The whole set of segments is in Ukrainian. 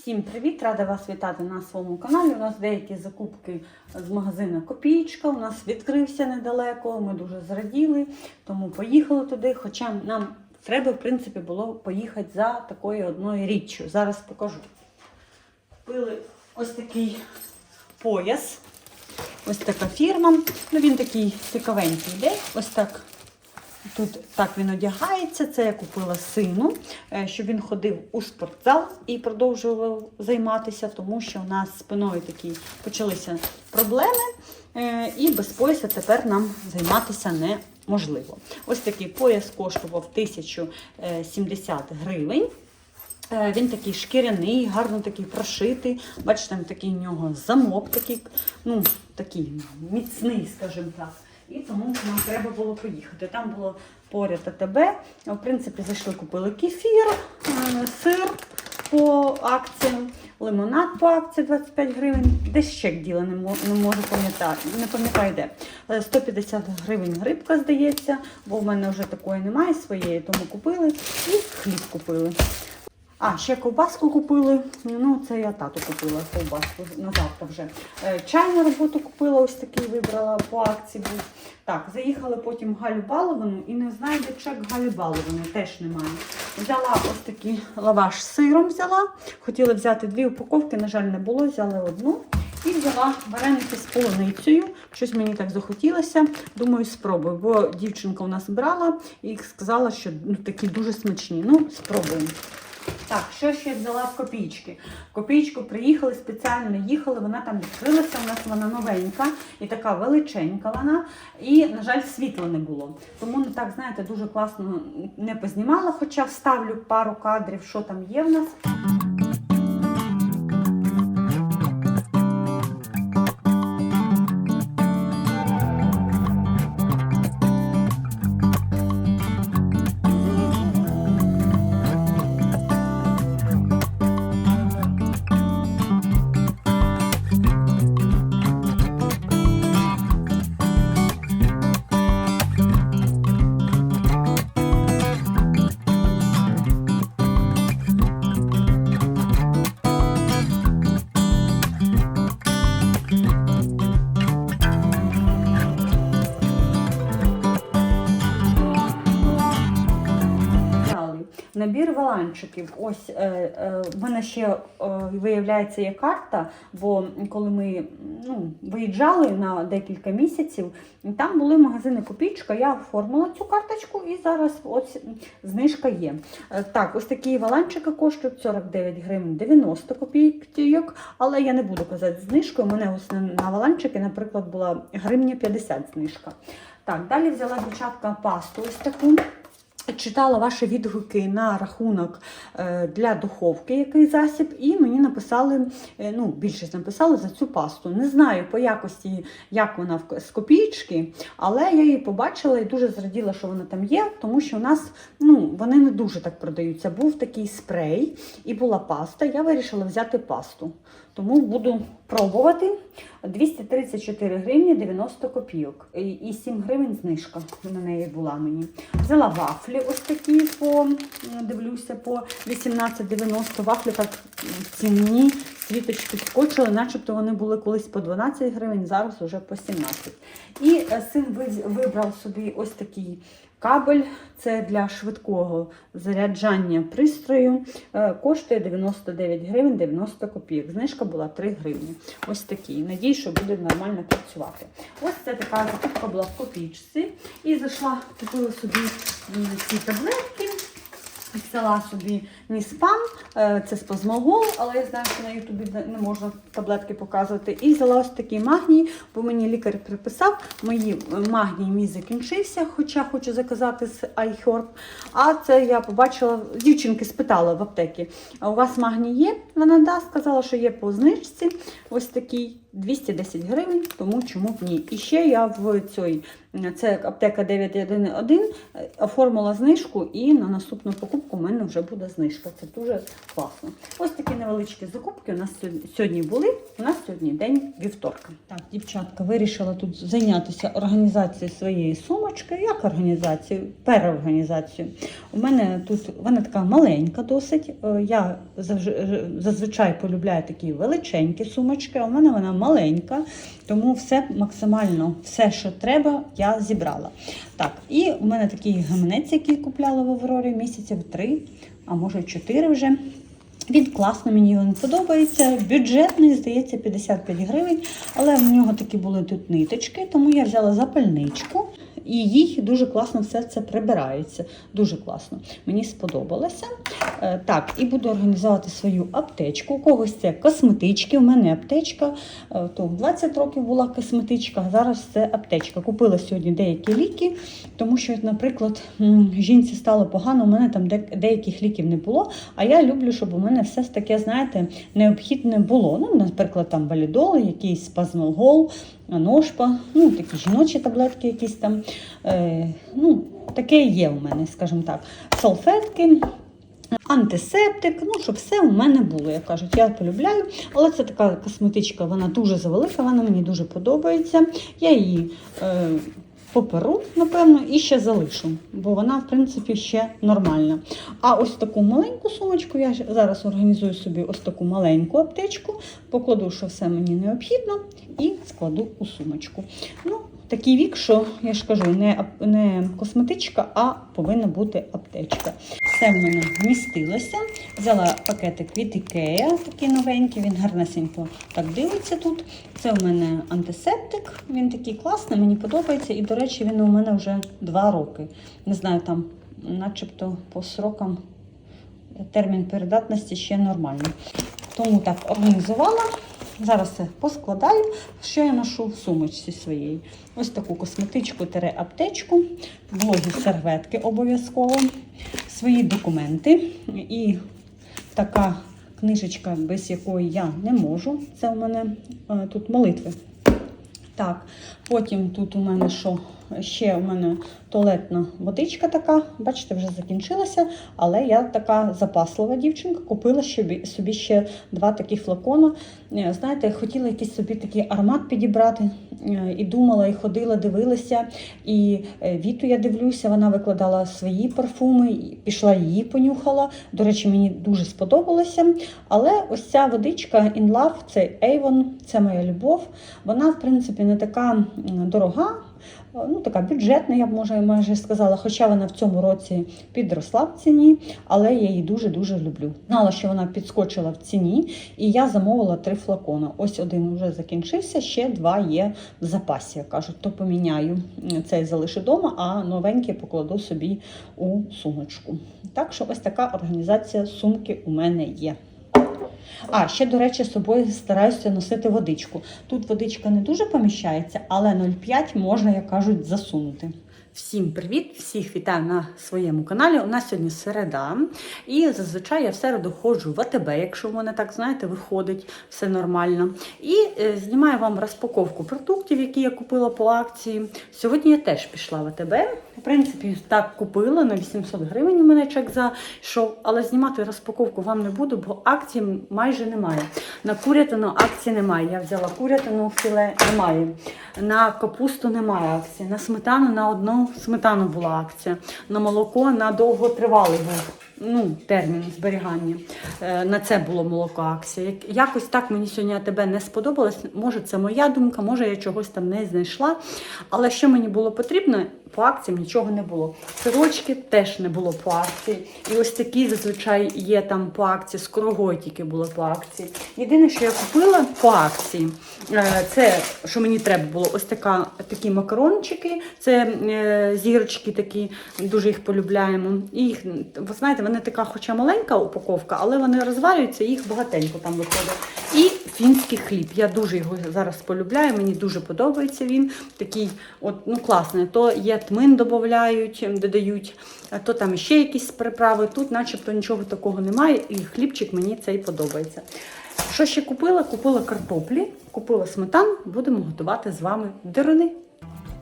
Всім привіт! Рада вас вітати на своєму каналі. У нас деякі закупки з магазину Копійка. У нас відкрився недалеко. Ми дуже зраділи, тому поїхали туди. Хоча нам треба, в принципі, було поїхати за такою одною річчю. Зараз покажу. Купили ось такий пояс. Ось така фірма. Ну, він такий цікавенький йде. Ось так Тут так він одягається. Це я купила сину, е, щоб він ходив у спортзал і продовжував займатися, тому що у нас спиною такі почалися проблеми, е, і без пояса тепер нам займатися неможливо. Ось такий пояс коштував 1070 гривень. Е, Він такий шкіряний, гарно такий прошитий. Бачите, там такий у нього замок, такий, ну, такий міцний, скажімо так. І тому нам треба було поїхати. Там було поряд АТБ. В принципі, зайшли, купили кефір, е, сир по акціям, лимонад по акції 25 гривень. Десь чек діла, не мо- не можу пам'ятати. Не пам'ятаю де. Е, 150 гривень грибка, здається, бо в мене вже такої немає своєї, тому купили і хліб купили. А, ще ковбаску купили. Ну, це я тату купила ковбаску на завтра вже. Е, Чай на роботу купила, ось такий вибрала по акції. був. Так, заїхали потім Галю Баловану і не знаю, де чек Галі Балованої, теж немає. Взяла ось такий лаваш з сиром взяла. Хотіла взяти дві упаковки, на жаль, не було, взяли одну. І взяла вареники з полуницею. Щось мені так захотілося. Думаю, спробую. Бо дівчинка у нас брала і сказала, що ну, такі дуже смачні. Ну, спробуємо. Так, що ще взяла в копійки? Копійку приїхали, спеціально їхали, вона там відкрилася, у нас вона новенька і така величенька вона. І, на жаль, світла не було. Тому не так, знаєте, дуже класно не познімала, хоча вставлю пару кадрів, що там є в нас. Набір валанчиків. Ось е, е, в мене ще е, виявляється є карта, бо коли ми ну, виїжджали на декілька місяців, там були магазини Копійка, я оформила цю карточку і зараз ось знижка є. Так, ось такі валанчики коштують 49 гривень 90 копійок, але я не буду казати знижкою. У мене ось на, на валанчики, наприклад, була гривня 50 знижка. Так, далі взяла дівчатка пасту ось таку. Читала ваші відгуки на рахунок е, для духовки, який засіб, і мені написали, е, ну, більшість написали за цю пасту. Не знаю по якості, як вона з копійки, але я її побачила і дуже зраділа, що вона там є, тому що у нас ну, вони не дуже так продаються. Був такий спрей і була паста. Я вирішила взяти пасту. Тому буду пробувати. 234 гривні 90 копійок. І- І 7 гривень знижка на неї була мені. Взяла вафлі ось такі по дивлюся по 18,90. Вафлі так в ціні світочки скочили, начебто вони були колись по 12 гривень, зараз вже по 17. І е, син вибрав собі ось такий кабель. Це для швидкого заряджання пристрою. Е, Коштує 99 гривень 90 копійок. Знижка була 3 гривні. Ось такий. Надію, що буде нормально працювати. Ось це така закупка була в копійці. І зайшла, купила собі ці таблетки. Взяла собі Ніспам, е, це спазмогол, але я знаю, що на Ютубі не- можна таблетки показувати. І взяла ось такий магній, бо мені лікар приписав. Мої е, магній мій закінчився, хоча хочу заказати з iHerb. А це я побачила, дівчинки спитала в аптекі, а у вас магній є? Вона да, сказала, що є по знижці. Ось такий 210 гривень, тому чому б ні. І ще я в цій, це аптека 911, е, оформила знижку і на наступну покупку мене вже буде знижка. Це дуже класно. Ось такі невеличкі закупки у нас сьогодні- були. У нас сьогодні день вівторка. Так, дівчатка, вирішила тут зайнятися організацією своєї сумочки. Як організацією? Переорганізацією. У мене тут вона така маленька досить. Е, Я завж- зазвичай полюбляю такі величенькі сумочки, а у мене вона маленька, тому все максимально все, що треба, я зібрала. Так, і у мене такий гаманець, який купляла в Аврорі місяців три, а може чотири вже. Він класно, мені він подобається. Бюджетний, здається, 55 гривень, але в нього такі були тут ниточки, тому я взяла запальничку. І їй дуже класно все це прибирається. Дуже класно. Мені сподобалося. Е, Так, і буду організувати свою аптечку. У когось це косметички. У мене аптечка. Е, То 20 років була косметичка, а зараз це аптечка. Купила сьогодні деякі ліки, тому що, наприклад, жінці стало погано, у мене там деяких ліків не було. А я люблю, щоб у мене все таке, знаєте, необхідне було. Ну, наприклад, там валідол, якийсь спазмолгол, ножпа, ну такі жіночі таблетки, якісь там. Е, ну, таке є у мене, скажімо так. Салфетки. Антисептик, ну, щоб все у мене було, як кажуть, я полюбляю. Але це така косметичка, вона дуже завелика, вона мені дуже подобається. Я її е, поперу, напевно, і ще залишу, бо вона, в принципі, ще нормальна. А ось таку маленьку сумочку я зараз організую собі ось таку маленьку аптечку, покладу, що все мені необхідно, і складу у сумочку. Ну, такий вік, що я ж кажу, не, не косметичка, а повинна бути аптечка. Все в мене вмістилося. Взяла пакетик від Ікея, такий новенький, він гарнесенько так дивиться тут. Це у мене антисептик, він такий класний, мені подобається. І, до речі, він у мене вже два роки. Не знаю, там, начебто по срокам термін передатності ще нормальний. Тому так організувала. Зараз це поскладаю. Що я ношу в сумочці своєї? Ось таку косметичку аптечку, вологі серветки обов'язково, свої документи і така книжечка, без якої я не можу. Це у мене е, тут молитви. Так, потім тут у мене що? Ще у мене туалетна водичка така, бачите, вже закінчилася, але я така запаслива дівчинка, купила собі, ще два такі флакона. Е, Знаєте, хотіла якийсь собі такий аромат підібрати. е, І думала, і ходила, дивилася. І е, Віту я дивлюся, вона викладала свої парфуми, пішла її понюхала. До речі, мені дуже сподобалося. Але ось ця водичка In Love, це Avon, це моя любов. Вона, в принципі, не така дорога, ну така бюджетна, я б може майже сказала, хоча вона в цьому році підросла в ціні, але я її дуже-дуже люблю. Знала, що вона підскочила в ціні, і я замовила три флакона. Ось один вже закінчився, ще два є в запасі. як Кажуть, то поміняю цей залишу вдома, а новенький покладу собі у сумочку. Так що ось така організація сумки у мене є. А, ще, до речі, з собою стараюся носити водичку. Тут водичка не дуже поміщається, але 0,5 можна, як кажуть, засунути. Всім привіт! Всіх вітаю на своєму каналі. У нас сьогодні середа, і зазвичай я в середу ходжу в АТБ, якщо в мене так, знаєте, виходить все нормально. І е, знімаю вам розпаковку продуктів, які я купила по акції. Сьогодні я теж пішла в АТБ. В принципі, так купила на 800 гривень. У мене чек зайшов, але знімати розпаковку вам не буду, бо акції майже немає. На курятину акції немає. Я взяла курятину філе, немає. На капусту немає акції. На сметану на одну сметану була акція. На молоко на довготривалий був. Ну, термін зберігання. Е, На це було молоко акція. Якось так мені сьогодні тебе не сподобалось. Може, це моя думка, може я чогось там не знайшла. Але що мені було потрібно, по акціям нічого не було. Сирочки теж не було по акції. І ось такі зазвичай є там по акції, скорогой тільки було по акції. Єдине, що я купила по акції, е, це що мені треба було, ось така, такі макарончики, це е, зірочки такі, дуже їх полюбляємо. І їх, ви знаєте, вони така, хоча маленька упаковка, але вони розвалюються, і їх багатенько там виходить. І фінський хліб. Я дуже його зараз полюбляю, мені дуже подобається він. Такий, от, ну класний. То є тмин додають, додають, то там ще якісь приправи. Тут начебто нічого такого немає, і хлібчик мені цей подобається. Що ще купила? Купила картоплі, купила сметан, будемо готувати з вами дирини.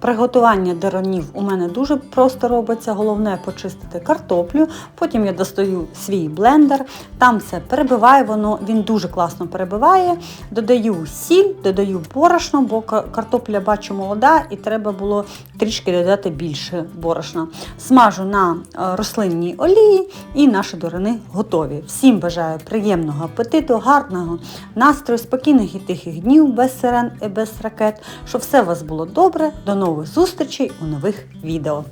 Приготування деронів у мене дуже просто робиться. Головне почистити картоплю. Потім я достаю свій блендер, там все перебиваю, воно він дуже класно перебиває. Додаю сіль, додаю борошно, бо картопля бачу молода, і треба було трішки додати більше борошна. Смажу на е, рослинній олії, і наші дорини готові. Всім бажаю приємного апетиту, гарного настрою, спокійних і тихих днів без сирен і без ракет. Щоб все у вас було добре. До нових зустрічей у нових відео.